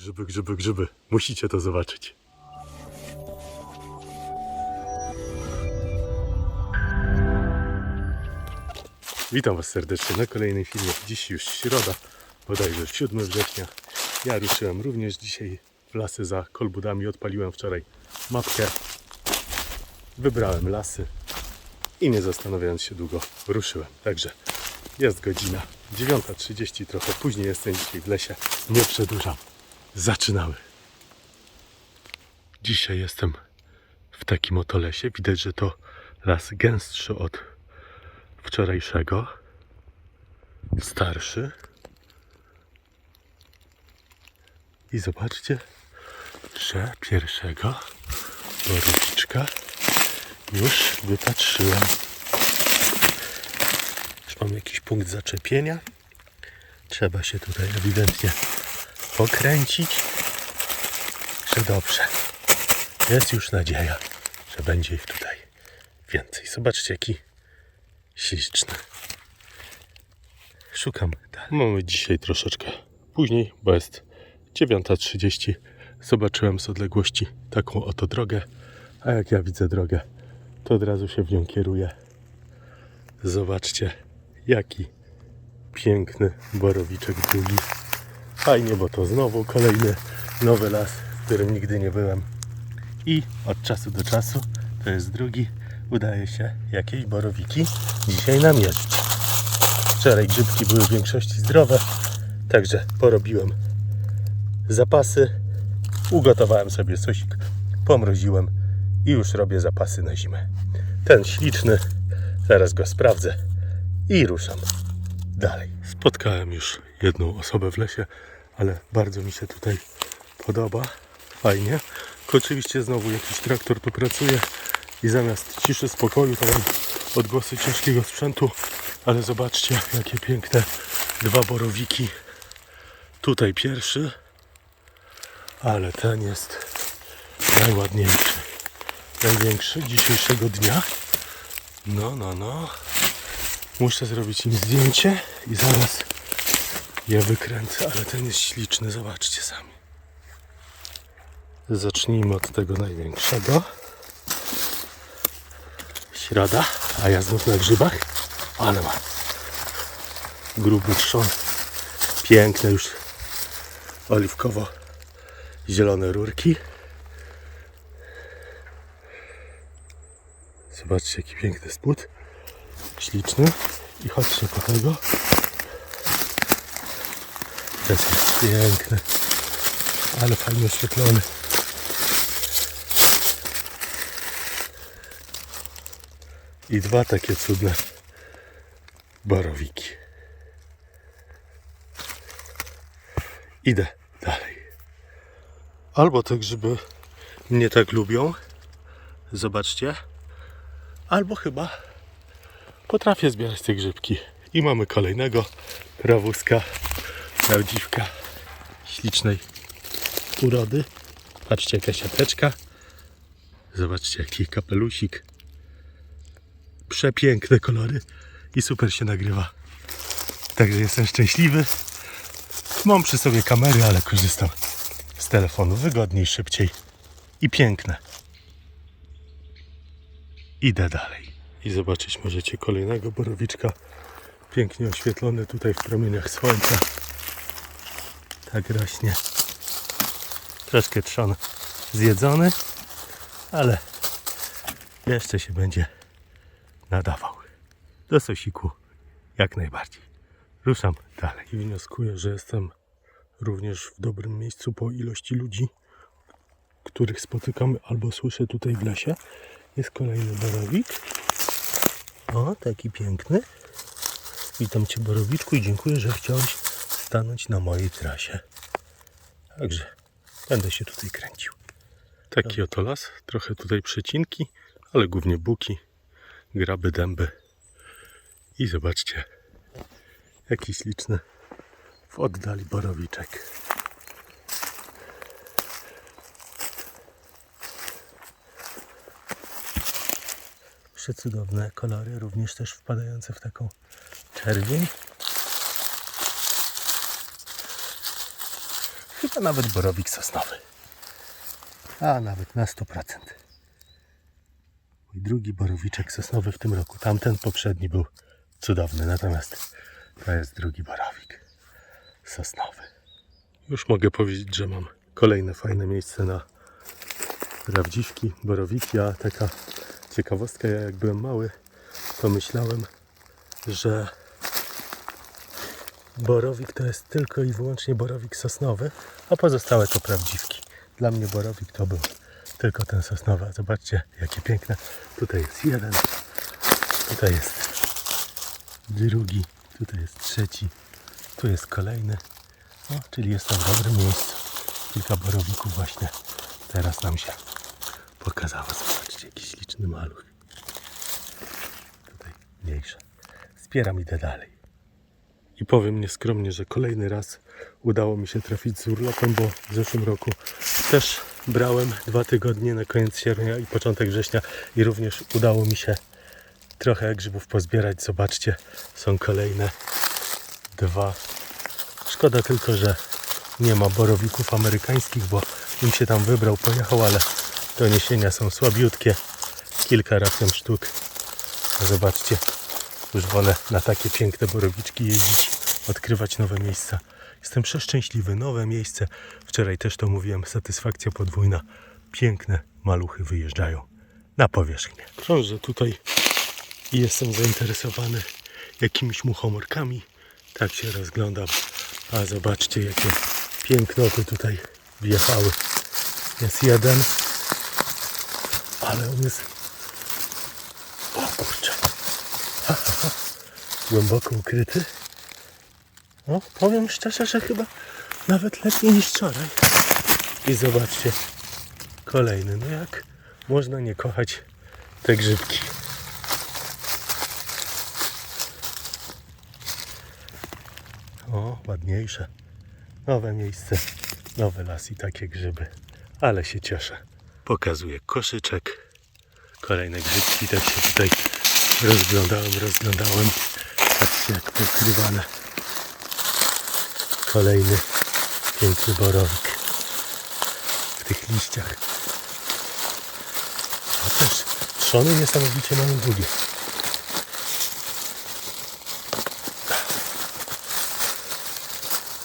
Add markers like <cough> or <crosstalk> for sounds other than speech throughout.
Grzyby, grzyby, grzyby. Musicie to zobaczyć. Witam Was serdecznie na kolejnej filmie. Dziś już środa, bodajże 7 września. Ja ruszyłem również dzisiaj w lasy za kolbudami. Odpaliłem wczoraj mapkę. Wybrałem lasy i nie zastanawiając się długo ruszyłem. Także jest godzina 9.30, trochę później jestem dzisiaj w lesie. Nie przedłużam. Zaczynamy. Dzisiaj jestem w takim oto lesie. Widać, że to las gęstszy od wczorajszego. Starszy. I zobaczcie, że pierwszego borowiczka już wypatrzyłem. Już mam jakiś punkt zaczepienia. Trzeba się tutaj ewidentnie pokręcić. Że dobrze. Jest już nadzieja, że będzie ich tutaj więcej. Zobaczcie, jaki śliczny. Szukam. dalej. Mamy dzisiaj troszeczkę później, bo jest 9.30. Zobaczyłem z odległości taką oto drogę, a jak ja widzę drogę, to od razu się w nią kieruję. Zobaczcie, jaki piękny borowiczek drugi. Fajnie, bo to znowu kolejny nowy las, w którym nigdy nie byłem. I od czasu do czasu, to jest drugi, udaje się jakieś borowiki dzisiaj namierzyć. Wczoraj grzybki były w większości zdrowe, także porobiłem zapasy, ugotowałem sobie sosik, pomroziłem i już robię zapasy na zimę. Ten śliczny, zaraz go sprawdzę i ruszam dalej. Spotkałem już jedną osobę w lesie, ale bardzo mi się tutaj podoba. Fajnie. Oczywiście znowu jakiś traktor tu pracuje i zamiast ciszy, spokoju to mam odgłosy ciężkiego sprzętu. Ale zobaczcie, jakie piękne dwa borowiki. Tutaj pierwszy, ale ten jest najładniejszy, największy dzisiejszego dnia. No, no, no. Muszę zrobić im zdjęcie i zaraz je wykręcę, ale ten jest śliczny, zobaczcie sami. Zacznijmy od tego największego. Środa, a ja znów na grzybach, ale mam gruby trzon. Piękne już oliwkowo-zielone rurki. Zobaczcie jaki piękny spód. Śliczny. I chodźcie po tego. Ten jest piękny. Ale fajnie oświetlony. I dwa takie cudne borowiki. Idę dalej. Albo te grzyby mnie tak lubią. Zobaczcie. Albo chyba potrafię zbierać te grzybki. I mamy kolejnego prawuska, prawdziwka ślicznej urody. Patrzcie jaka siateczka. Zobaczcie jaki kapelusik. Przepiękne kolory i super się nagrywa. Także jestem szczęśliwy. Mam przy sobie kamery, ale korzystam z telefonu wygodniej, szybciej i piękne. Idę dalej. I zobaczyć możecie kolejnego borowiczka. Pięknie oświetlony tutaj w promieniach słońca. Tak rośnie. Troszkę trzon zjedzony, ale jeszcze się będzie nadawał. Do sosiku jak najbardziej. Ruszam dalej. I wnioskuję, że jestem również w dobrym miejscu po ilości ludzi, których spotykam albo słyszę tutaj w lesie. Jest kolejny borowik. O, taki piękny. Witam Cię, Borowiczku, i dziękuję, że chciałeś stanąć na mojej trasie. Także będę się tutaj kręcił. Taki oto las, trochę tutaj przecinki, ale głównie buki, graby, dęby. I zobaczcie, jaki śliczny w oddali borowiczek. Przecudowne kolory, również też wpadające w taką czerwień. chyba nawet borowik sosnowy. A nawet na 100%. Mój drugi borowiczek sosnowy w tym roku. Tamten poprzedni był cudowny, natomiast to jest drugi borowik sosnowy. Już mogę powiedzieć, że mam kolejne fajne miejsce na prawdziwki, borowiki, a taka ciekawostka, ja jak byłem mały, to myślałem, że borowik to jest tylko i wyłącznie borowik sosnowy, a pozostałe to prawdziwki. Dla mnie borowik to był tylko ten sosnowy. A Zobaczcie, jakie piękne. Tutaj jest jeden, tutaj jest drugi, tutaj jest trzeci, tu jest kolejny. No, czyli jestem w dobrym miejscu. Kilka borowików właśnie teraz nam się pokazało. Zobaczcie, jaki śliczny maluch. Tutaj mniejsza. Zbieram, idę dalej. I powiem nieskromnie, że kolejny raz udało mi się trafić z urlopem, bo w zeszłym roku też brałem dwa tygodnie na koniec sierpnia i początek września i również udało mi się trochę grzybów pozbierać. Zobaczcie, są kolejne dwa. Szkoda tylko, że nie ma borowików amerykańskich, bo im się tam wybrał, pojechał, ale doniesienia są słabiutkie. Kilka raptem sztuk. Zobaczcie, już wolę na takie piękne borowiczki jeździć, odkrywać nowe miejsca. Jestem przeszczęśliwy, nowe miejsce. Wczoraj też to mówiłem, satysfakcja podwójna. Piękne maluchy wyjeżdżają na powierzchnię. Krążę tutaj i jestem zainteresowany jakimiś muchomorkami. Tak się rozglądam. A zobaczcie, jakie pięknoty tutaj wjechały. Jest jeden, ale on jest... O kurczę. <laughs> Głęboko ukryty. No, powiem szczerze, że chyba nawet lepiej niż wczoraj. I zobaczcie, kolejny. No jak można nie kochać te grzybki? O, ładniejsze. Nowe miejsce, nowy las i takie grzyby. Ale się cieszę. Pokazuję koszyczek. Kolejne grzybki, tak się tutaj rozglądałem, rozglądałem. Patrzcie jak pokrywane. Kolejny piękny borowik w tych liściach. A też trzony niesamowicie mają długie.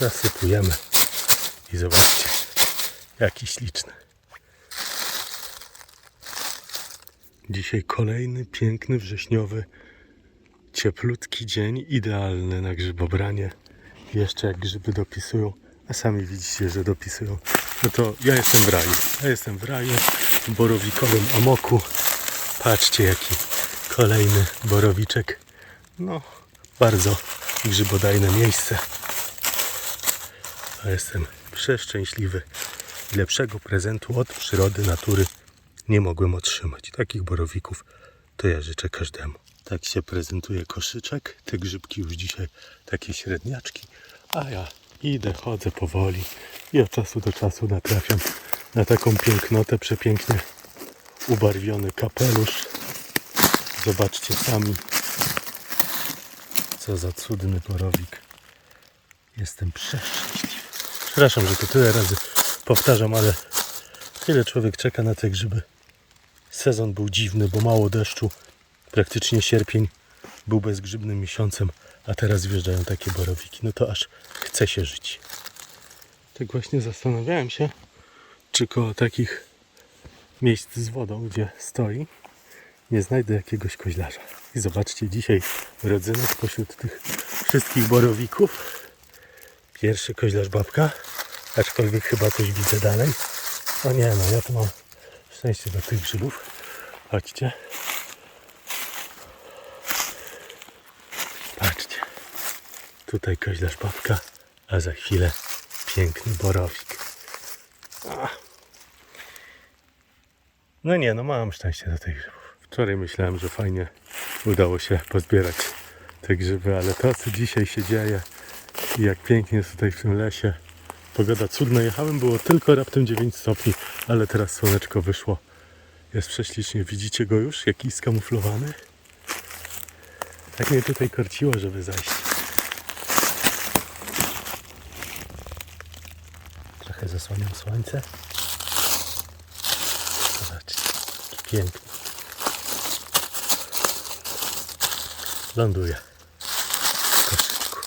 Zasypujemy i zobaczcie, jaki śliczny. Dzisiaj kolejny piękny wrześniowy, cieplutki dzień, idealny na grzybobranie. Jeszcze jak grzyby dopisują, a sami widzicie, że dopisują, no to ja jestem w raju. Ja jestem w raju, w borowikowym amoku. Patrzcie jaki kolejny borowiczek. No, bardzo grzybodajne miejsce. A jestem przeszczęśliwy. Lepszego prezentu od przyrody, natury nie mogłem otrzymać. Takich borowików to ja życzę każdemu. Tak się prezentuje koszyczek. Te grzybki już dzisiaj takie średniaczki. A ja idę, chodzę powoli i od czasu do czasu natrafiam na taką pięknotę, przepięknie ubarwiony kapelusz. Zobaczcie sami, co za cudny borowik. Jestem przeszczęśliwy. Przepraszam, że to tyle razy powtarzam, ale tyle człowiek czeka na te grzyby. Sezon był dziwny, bo mało deszczu. Praktycznie sierpień był bezgrzybnym miesiącem, a teraz wjeżdżają takie borowiki. No to aż chce się żyć. Tak właśnie zastanawiałem się, czy koło takich miejsc z wodą, gdzie stoi, nie znajdę jakiegoś koźlarza. I zobaczcie, dzisiaj rodzynek pośród tych wszystkich borowików. Pierwszy koźlarz babka, aczkolwiek chyba coś widzę dalej. O nie, no ja tu mam szczęście do tych grzybów. Chodźcie. Patrzcie. Tutaj koźlarz babka, a za chwilę piękny borowik. A. No nie, no mam szczęście do tych grzybów. Wczoraj myślałem, że fajnie udało się pozbierać te grzyby, ale to co dzisiaj się dzieje i jak pięknie jest tutaj w tym lesie. Pogoda cudna, jechałem, było tylko raptem 9 stopni, ale teraz słoneczko wyszło. Jest prześlicznie. Widzicie go już? Jaki skamuflowany? Tak mnie tutaj korciło, żeby zajść. Trochę zasłaniam słońce. Zobaczcie, piękny. Ląduje w koszyczku.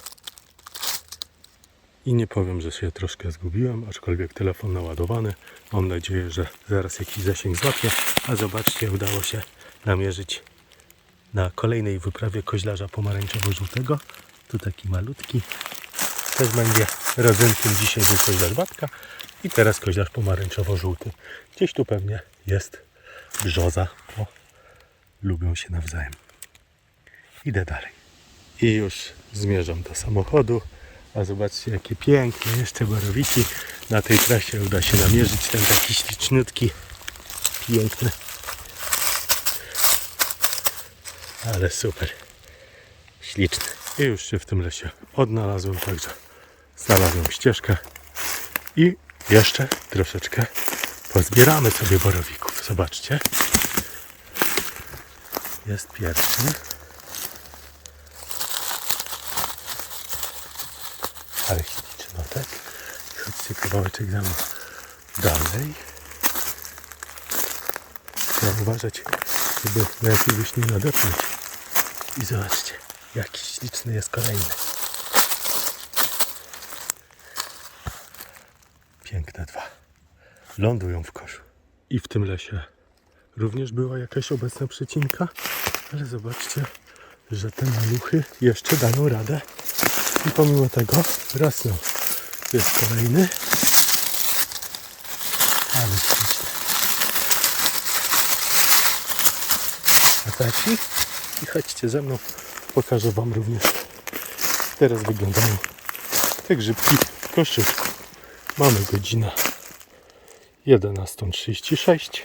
I nie powiem, że się troszkę zgubiłem, aczkolwiek telefon naładowany. Mam nadzieję, że zaraz jakiś zasięg złapie. A zobaczcie, udało się namierzyć na kolejnej wyprawie koźlarza pomarańczowo-żółtego. Tu taki malutki. Też będzie rodzynkiem dzisiaj był koźlarz babka. I teraz koźlarz pomarańczowo-żółty. Gdzieś tu pewnie jest brzoza. O, lubią się nawzajem. Idę dalej. I już zmierzam do samochodu. A zobaczcie, jakie piękne jeszcze borowiki. Na tej trasie uda się namierzyć ten taki śliczniutki. Piękny. Ale super. Śliczny. I już się w tym lesie odnalazłem, także znalazłem ścieżkę. I jeszcze troszeczkę pozbieramy sobie borowików. Zobaczcie. Jest pierwszy. Ale ślicznotek. I chodźcie kawałeczek za dalej. Trzeba uważać, żeby na jakiegoś nie nadepnąć. I zobaczcie, jaki śliczny jest kolejny. Piękne dwa. Lądują w koszu. I w tym lesie również była jakaś obecna przecinka, ale zobaczcie, że te maluchy jeszcze dają radę. I pomimo tego rosną. Tu jest kolejny. Ale śliczny. I chodźcie ze mną, pokażę Wam również. Teraz wyglądają te grzybki w koszyczku. Mamy godzinę 11.36.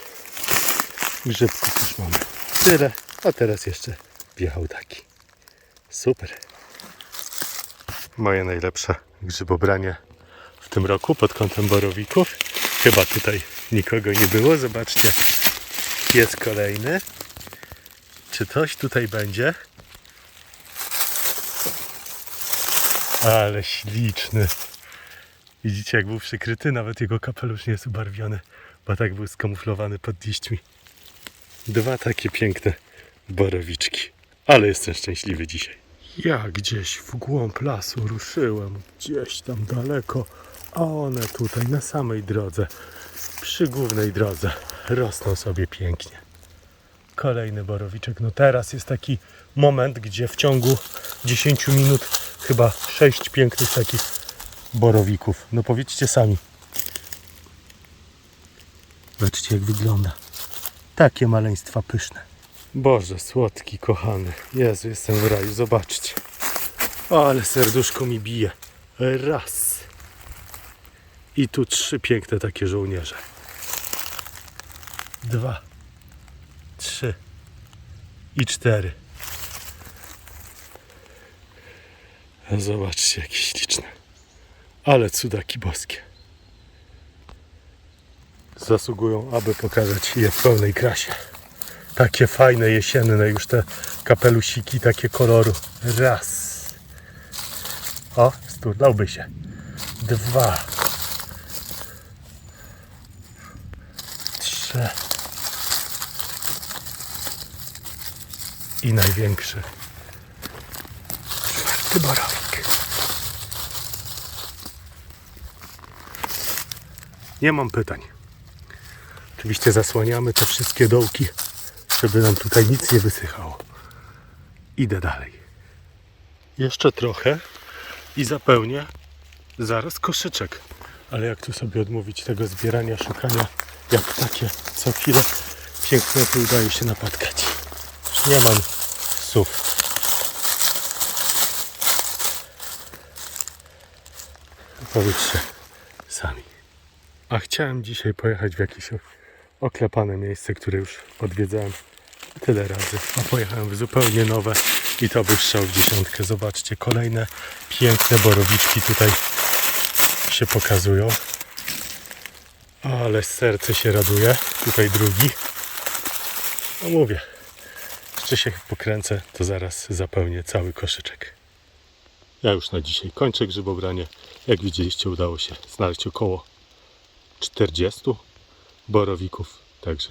Grzybków już mamy tyle, a teraz jeszcze wjechał taki. Super. Moje najlepsze grzybobranie w tym roku pod kątem borowików. Chyba tutaj nikogo nie było. Zobaczcie, jest kolejny. Czy coś tutaj będzie? Ale śliczny. Widzicie, jak był przykryty? Nawet jego kapelusz nie jest ubarwiony, bo tak był skamuflowany pod liśćmi. Dwa takie piękne borowiczki. Ale jestem szczęśliwy dzisiaj. Ja gdzieś w głąb lasu ruszyłem, gdzieś tam daleko, a one tutaj na samej drodze, przy głównej drodze, rosną sobie pięknie. Kolejny borowiczek. No teraz jest taki moment, gdzie w ciągu 10 minut chyba 6 pięknych takich borowików. No powiedzcie sami. Zobaczcie jak wygląda. Takie maleństwa pyszne. Boże, słodki, kochany. Jezu, jestem w raju, zobaczcie. Ale serduszko mi bije. Raz. I tu trzy piękne takie żołnierze. Dwa. Trzy. I cztery. Zobaczcie, jakie śliczne. Ale cudaki boskie. Zasługują, aby pokazać je w pełnej krasie. Takie fajne jesienne już te kapelusiki, takie koloru. Raz. O, sturnąłby się. Dwa. Trzy. I największy. Czwarty borowik. Nie mam pytań. Oczywiście zasłaniamy te wszystkie dołki, żeby nam tutaj nic nie wysychało. Idę dalej. Jeszcze trochę i zapełnię zaraz koszyczek. Ale jak tu sobie odmówić tego zbierania, szukania, jak takie co chwilę pięknoty udaje się napatkać. Już nie mam słów. Powiedzcie sami. A chciałem dzisiaj pojechać w jakieś oklepane miejsce, które już odwiedzałem tyle razy. A pojechałem w zupełnie nowe i to był strzał w dziesiątkę. Zobaczcie, kolejne piękne borowiczki tutaj się pokazują. Ale serce się raduje. Tutaj drugi. No mówię, jeszcze się pokręcę, to zaraz zapełnię cały koszyczek. Ja już na dzisiaj kończę grzybobranie. Jak widzieliście, udało się znaleźć około 40 borowików. Także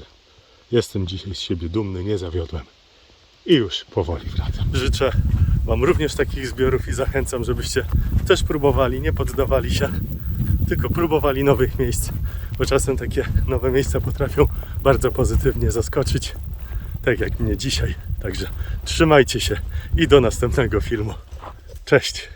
jestem dzisiaj z siebie dumny, nie zawiodłem. I już powoli wracam. Życzę Wam również takich zbiorów i zachęcam, żebyście też próbowali, nie poddawali się, tylko próbowali nowych miejsc, bo czasem takie nowe miejsca potrafią bardzo pozytywnie zaskoczyć, tak jak mnie dzisiaj. Także trzymajcie się i do następnego filmu. Cześć!